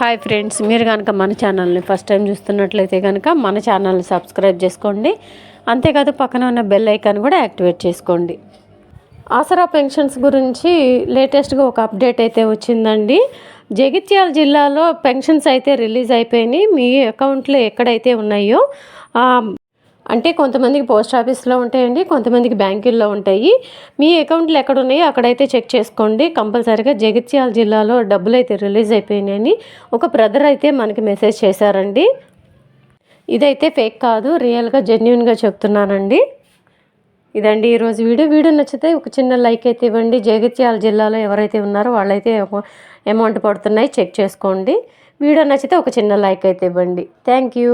Hi friends మీరు కనుక మన ఛానల్ని ఫస్ట్ టైం చూస్తున్నట్లయితే కనుక మన ఛానల్ని సబ్స్క్రైబ్ చేసుకోండి. అంతేకాదు పక్కన ఉన్న బెల్ ఐకాన్ కూడా యాక్టివేట్ చేసుకోండి. ఆసరా పెన్షన్స్ గురించి లేటెస్ట్గా ఒక అప్డేట్ అయితే వచ్చిందండి. జగిత్యాల జిల్లాలో పెన్షన్స్ అయితే రిలీజ్ అయిపోయినాయి. మీ అకౌంట్లో ఎక్కడైతే ఉన్నాయో అంటే కొంతమందికి పోస్ట్ ఆఫీస్లో ఉంటాయండి కొంతమందికి బ్యాంకుల్లో ఉంటాయి. మీ అకౌంట్లు ఎక్కడ ఉన్నాయో అక్కడైతే చెక్ చేసుకోండి. కంపల్సరీగా జగిత్యాల జిల్లాలో డబ్బులు అయితే రిలీజ్ అయిపోయినాయని ఒక బ్రదర్ అయితే మనకి మెసేజ్ చేశారండి. ఇదైతే ఫేక్ కాదు రియల్గా జెన్యున్గా చెప్తున్నానండి. ఇదండి ఈరోజు వీడియో. వీడియో నచ్చితే ఒక చిన్న లైక్ అయితే ఇవ్వండి. జగిత్యాల జిల్లాలో ఎవరైతే ఉన్నారో వాళ్ళైతే అమౌంట్ పడుతున్నాయి చెక్ చేసుకోండి. వీడియో నచ్చితే ఒక చిన్న లైక్ అయితే ఇవ్వండి. Thank you.